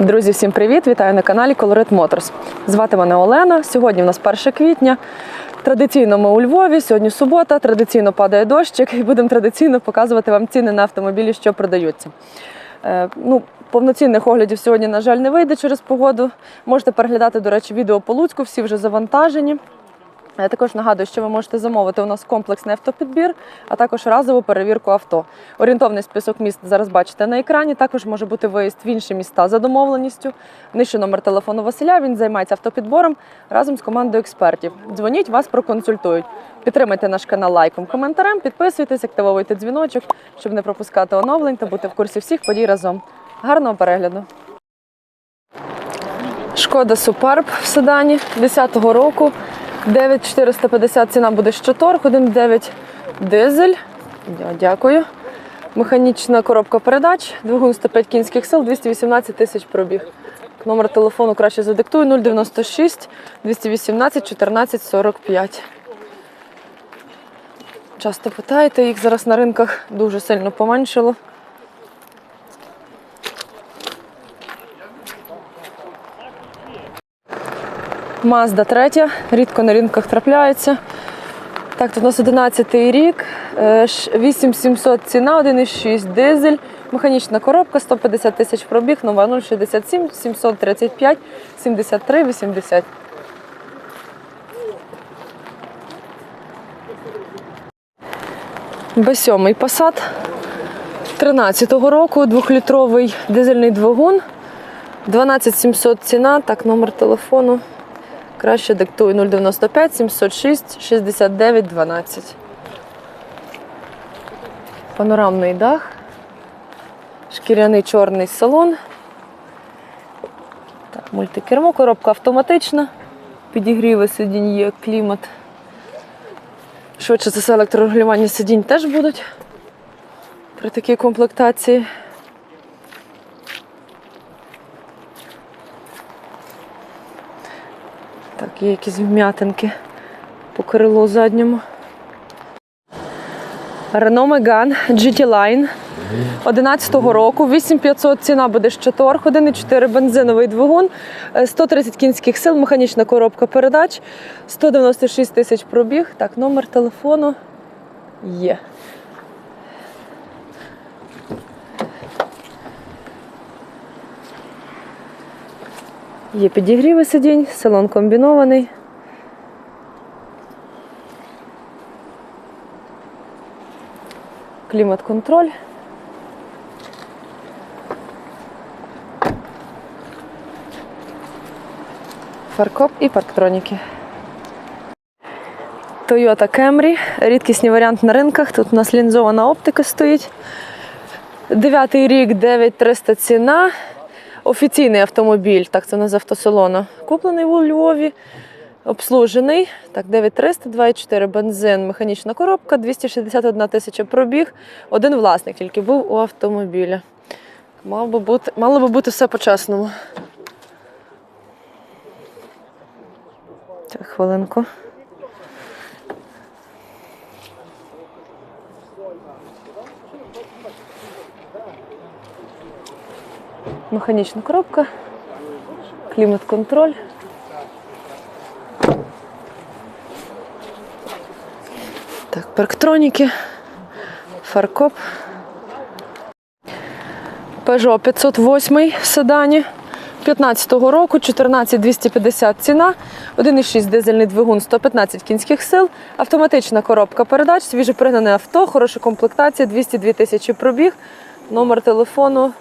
Друзі, всім привіт! Вітаю на каналі Colorit Motors. Звати мене Олена. Сьогодні в нас 1 квітня. Традиційно ми у Львові. Сьогодні субота, традиційно падає дощик, і будемо традиційно показувати вам ціни на автомобілі, що продаються. Е, ну, повноцінних оглядів сьогодні, на жаль, не вийде через погоду. Можете переглядати, до речі, відео по Луцьку, всі вже завантажені. Я також нагадую, що ви можете замовити у нас комплексний автопідбір, а також разову перевірку авто. Орієнтовний список міст зараз бачите на екрані. Також може бути виїзд в інші міста за домовленістю. Нижче номер телефону Василя. Він займається автопідбором разом з командою експертів. Дзвоніть, вас проконсультують. Підтримайте наш канал лайком, коментарем, підписуйтесь, активовуйте дзвіночок, щоб не пропускати оновлень та бути в курсі всіх подій разом. Гарного перегляду! Шкода Суперб в седані 10-го року. 9450 ціна буде щоторг, 1,9 дизель. Дя- Дякую. Механічна коробка передач, двигун 105 кінських сил, 218 тисяч пробіг. Номер телефону краще задиктую 096 218 14 45. Часто питаєте, їх зараз на ринках дуже сильно поменшило. Мазда третя, рідко на ринках трапляється. Так, тут у нас 11 рік, е, ш- 8700 ціна, 1,6 дизель, механічна коробка, 150 тисяч пробіг, номер 067 735 73 80. Б7 Passat 13-го року, двохлітровий дизельний двигун. 12700 ціна, так, номер телефону. Краще диктую 095 706 69 12. Панорамний дах. Шкіряний чорний салон. Так, мультикермо, коробка автоматична. Підігріви сидінь є, клімат. Швидше за все електрорегулювання сидінь теж будуть при такій комплектації. Так, є якісь вм'ятинки по крилу задньому. Renault Megane GT Line 11-го року, 8500 ціна буде щоторг, 1,4 бензиновий двигун, е, 130 кінських сил, механічна коробка передач, 196 тисяч пробіг. Так, номер телефону є. Є підігріви сидінь, салон комбінований. Клімат-контроль. Фаркоп і парктроніки. Toyota Camry. Рідкісний варіант на ринках. Тут у нас лінзована оптика стоїть. Дев'ятий рік, 9300 ціна. Офіційний автомобіль, так це у нас з автосалону. Куплений у Львові, обслужений. Так, 9300, 2,4 бензин, механічна коробка, 261 тисяча пробіг. Один власник тільки був у автомобіля. Мав би бути, мало би бути все по-чесному. Так, хвилинку. Механічна коробка, клімат-контроль. Так, парктроніки, фаркоп. Peugeot 508 в седані. 15-го року, 14250 ціна, 1,6 дизельний двигун, 115 кінських сил, автоматична коробка передач, свіжопригнане авто, хороша комплектація, 202 тисячі пробіг, номер телефону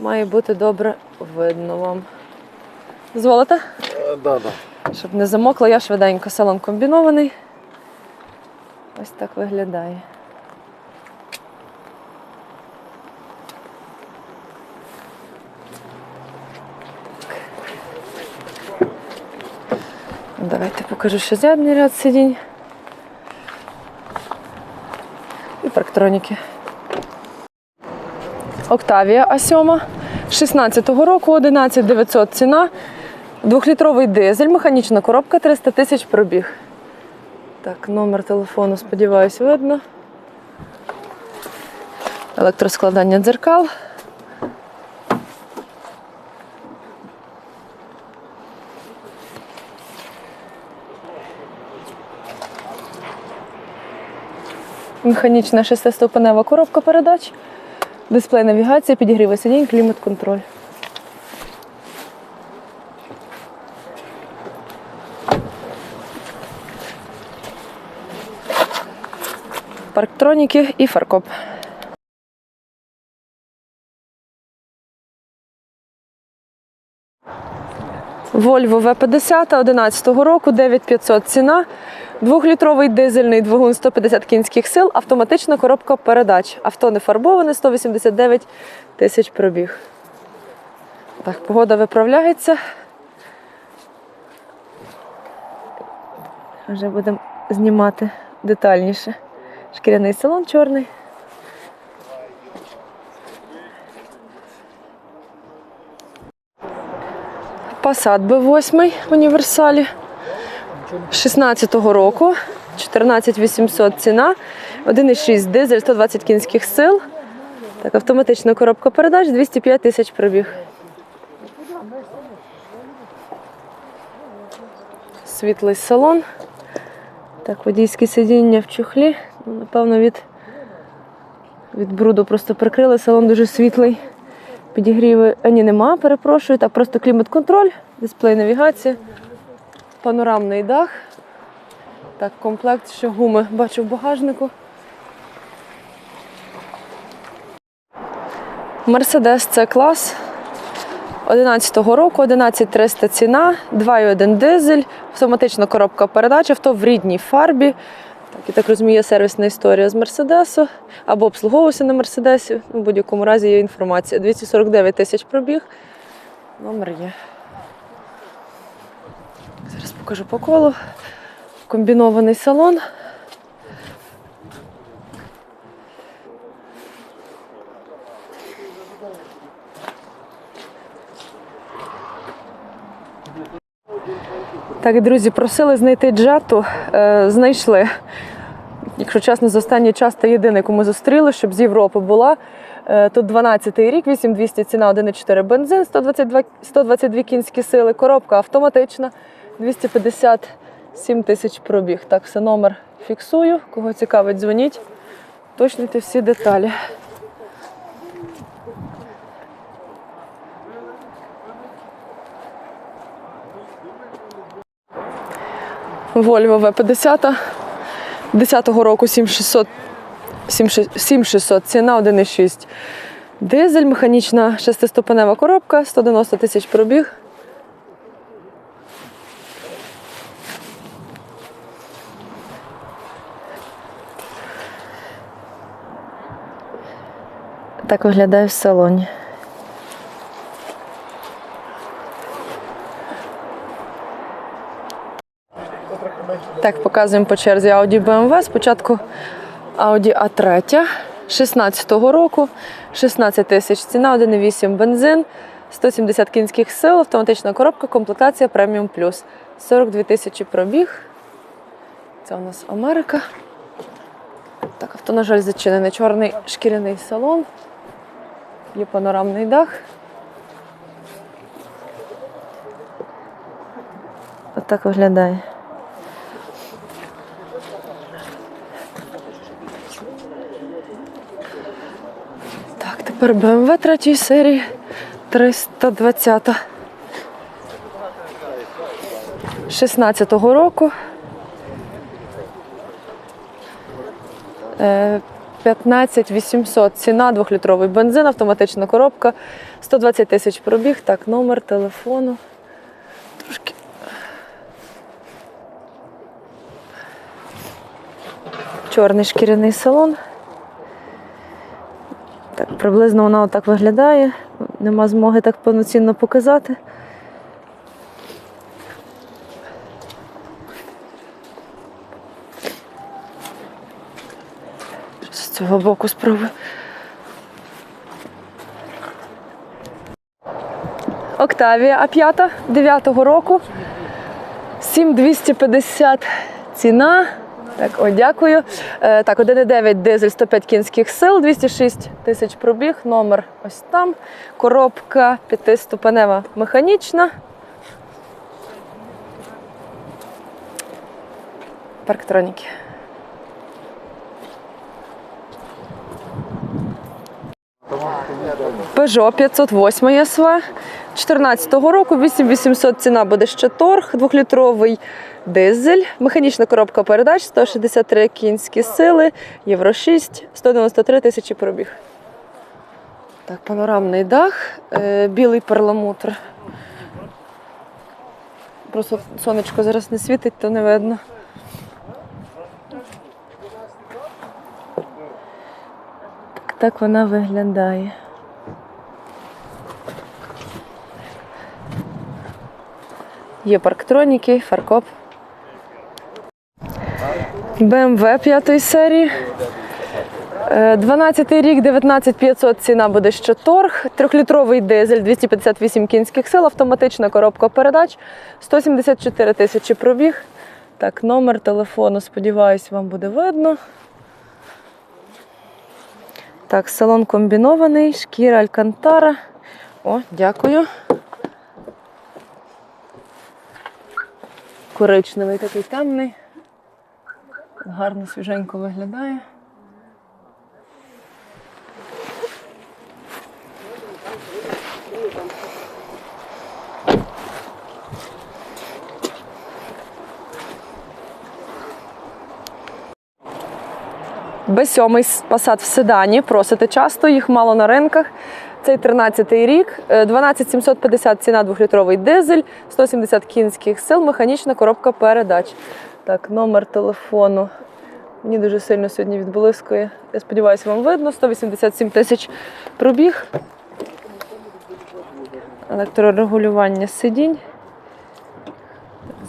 Має бути добре видно вам. Дозволите? Да, да. Щоб не замокло, я швиденько салон комбінований. Ось так виглядає. Давайте покажу ще задній ряд сидінь. І парктроніки. Октавія А7 16-го року, 11900 ціна. Двохлітровий дизель, механічна коробка, 300 тисяч пробіг. Так, номер телефону, сподіваюсь, видно. Електроскладання дзеркал. Механічна шестиступенева коробка передач дисплей навігації, підігріви сидінь, клімат-контроль. Парктроніки і фаркоп. Volvo V50 11 року, 9500 ціна. Двохлітровий дизельний двигун 150 кінських сил, автоматична коробка передач. Авто не фарбоване, 189 тисяч пробіг. Так, погода виправляється. Вже будемо знімати детальніше. Шкіряний салон чорний. Passat B8 в універсалі 16-го року, 14800 ціна, 1,6 дизель, 120 кінських сил. Так, автоматична коробка передач, 205 тисяч пробіг. Світлий салон. Так, водійське сидіння в чохлі. Ну, Напевно, від, від бруду просто прикрили. Салон дуже світлий. Підігріви а, ні, нема, перепрошую. Так, просто клімат-контроль, дисплей навігація, панорамний дах. Так, комплект, ще гуми бачу в багажнику. Мерседес це клас 11-го року, 11300 ціна, 2,1 дизель, автоматична коробка передач, авто в рідній фарбі. Так, я так розумію, сервісна історія з Мерседесу або обслуговувався на Мерседесі. Ну, В будь-якому разі є інформація. 249 тисяч пробіг. Номер є. Зараз покажу по колу. Комбінований салон. Так, друзі, просили знайти джету. Е, знайшли. Якщо чесно, за останній час це єдиний, кому зустріли, щоб з Європи була. Е, Тут 12-й рік, 8200 ціна, 1,4 бензин, 122, 122 кінські сили, коробка автоматична, 257 тисяч пробіг. Так, все номер фіксую. Кого цікавить, дзвоніть. Точните всі деталі. Volvo V50 10-го року 7600, 7600 ціна 1,6. Дизель, механічна шестиступенева коробка, 190 тисяч пробіг. Так виглядає в салоні. Так, показуємо по черзі Audi BMW. Спочатку Audi A3 16-го року, 16 тисяч ціна, 1,8 бензин, 170 кінських сил, автоматична коробка, комплектація преміум плюс. 42 тисячі пробіг. Це у нас Америка. Так, авто, на жаль, зачинений. Чорний шкіряний салон. Є панорамний дах. Отак виглядає. Так, тепер BMW третьої серії 320. 16-го року. Е, 15 800 ціна, двохлітровий бензин, автоматична коробка, 120 тисяч пробіг. Так, номер телефону. Трошки. Чорний шкіряний салон. Так, приблизно вона отак виглядає. Нема змоги так повноцінно показати. З цього боку спробую. Октавія А5 9-го року. 7250 ціна. Так, о, дякую. Е, так, 1,9 дизель 105 кінських сил, 206 тисяч пробіг, номер ось там. Коробка п'ятиступенева механічна. Парктроніки. Peugeot 508 СВ 14 року, 8800 ціна буде ще торг, двохлітровий дизель, механічна коробка передач, 163 кінські сили, Євро 6, 193 тисячі пробіг. Так, панорамний дах, е, білий перламутр. Просто сонечко зараз не світить, то не видно. Так, вона виглядає. Є парктроніки, фаркоп. BMW 5 серії. Е, 12 рік, 19500 ціна буде ще торг. Трьохлітровий дизель, 258 кінських сил, автоматична коробка передач, 174 тисячі пробіг. Так, номер телефону, сподіваюсь, вам буде видно. Так, салон комбінований, шкіра Алькантара. О, дякую. Коричневий такий темний. Гарно свіженько виглядає. Б7 Passat в седані. Просите часто, їх мало на ринках. Цей 13-й рік, Е, 12750 ціна двохлітровий дизель, 170 кінських сил, механічна коробка передач. Так, номер телефону. Мені дуже сильно сьогодні відблискує. Я сподіваюся, вам видно. 187 тисяч пробіг. Електрорегулювання сидінь.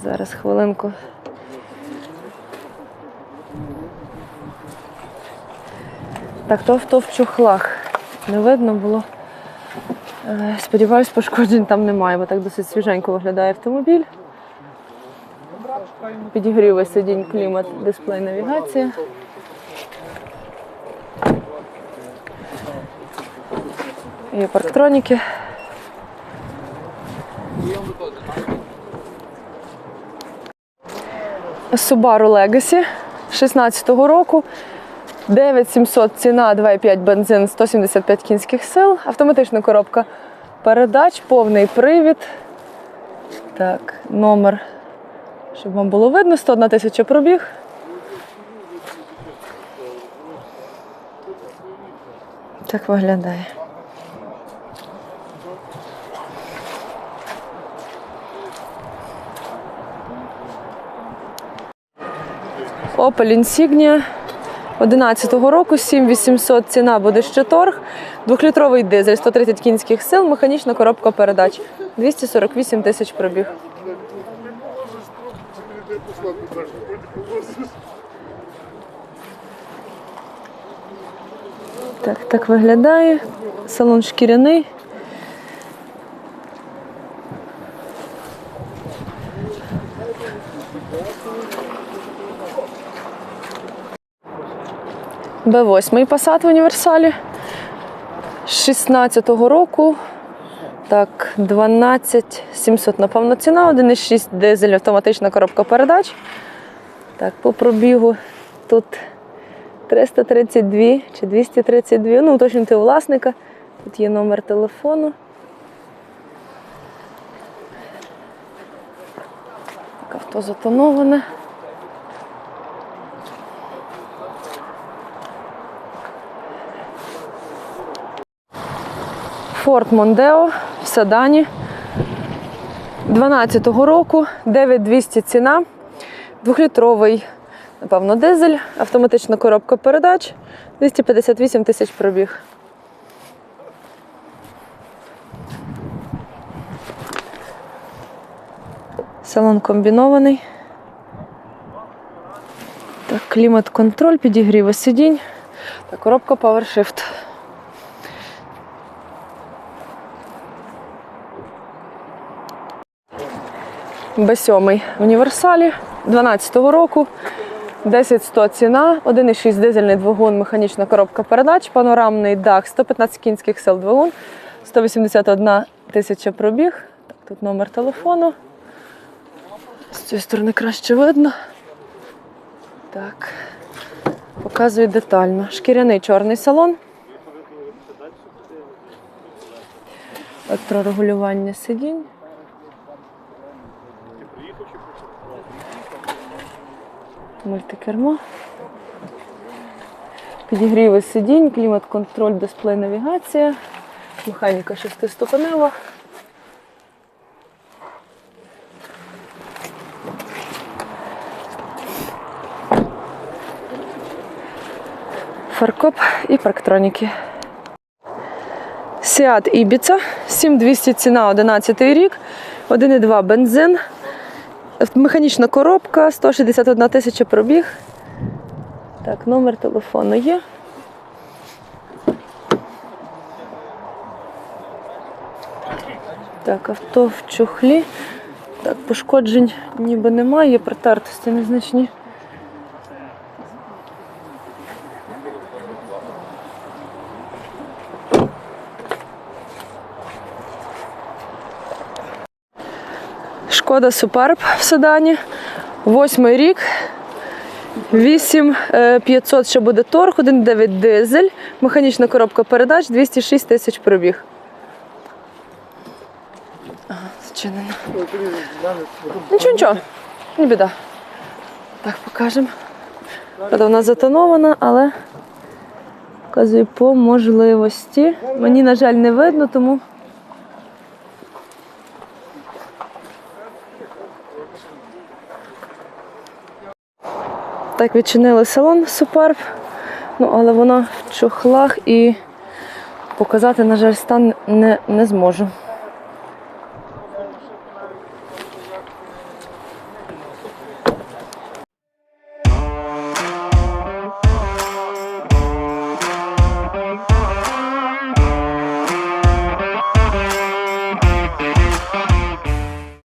Зараз хвилинку. Так, то авто в чохлах. Не видно було. Е, Сподіваюсь, пошкоджень там немає, бо так досить свіженько виглядає автомобіль. Підігріви сидінь, клімат, дисплей, навігація. Є парктроніки. Subaru Legacy 16-го року. 9700 ціна, 2,5 бензин, 175 кінських сил, автоматична коробка передач, повний привід. Так, номер, щоб вам було видно, 101 тисяча пробіг. Так виглядає. Opel Insignia 11-го року, 7800 ціна буде ще торг. Двохлітровий дизель, 130 кінських сил, механічна коробка передач. 248 тисяч пробіг. Так, так виглядає. Салон шкіряний. Б8 Passat в універсалі. 16-го року. Так, 12 700, напевно, ціна. 1,6 дизель, автоматична коробка передач. Так, по пробігу тут 332 чи 232. Ну, уточнюйте у власника. Тут є номер телефону. Так, авто затоноване. Ford Mondeo в Седані 12-го року, 9200 ціна, двохлітровий, напевно, дизель, автоматична коробка передач, 258 тисяч пробіг. Салон комбінований. Так, клімат-контроль, підігріви сидінь. Так, коробка PowerShift. Б7 в універсалі 12-го року. 10100 ціна, 1,6 дизельний двигун, механічна коробка передач, панорамний дах, 115 кінських сил двигун, 181 тисяча пробіг. Тут номер телефону. З цієї сторони краще видно. Так. Показую детально. Шкіряний чорний салон. електрорегулювання сидінь. Мультикермо. Підігріви сидінь, клімат-контроль, дисплей, навігація, механіка шестиступенева. Фаркоп і парктроніки. Seat Ibiza, 7200 ціна, 11 рік, 1,2 бензин, механічна коробка, 161 тисяча пробіг. Так, номер телефону є. Так, авто в чохлі. Так, пошкоджень ніби немає, протертості незначні. Шкода Суперб в седані. Восьмий рік. 8500 ще буде торг, 1,9 дизель, механічна коробка передач, 206 тисяч пробіг. Зачинено. Нічого, нічого, не біда. Так, покажемо. Вона затонована, але показую по можливості. Мені, на жаль, не видно, тому. Так, відчинили салон Суперб, ну, але вона в чохлах і показати, на жаль, стан не, не зможу.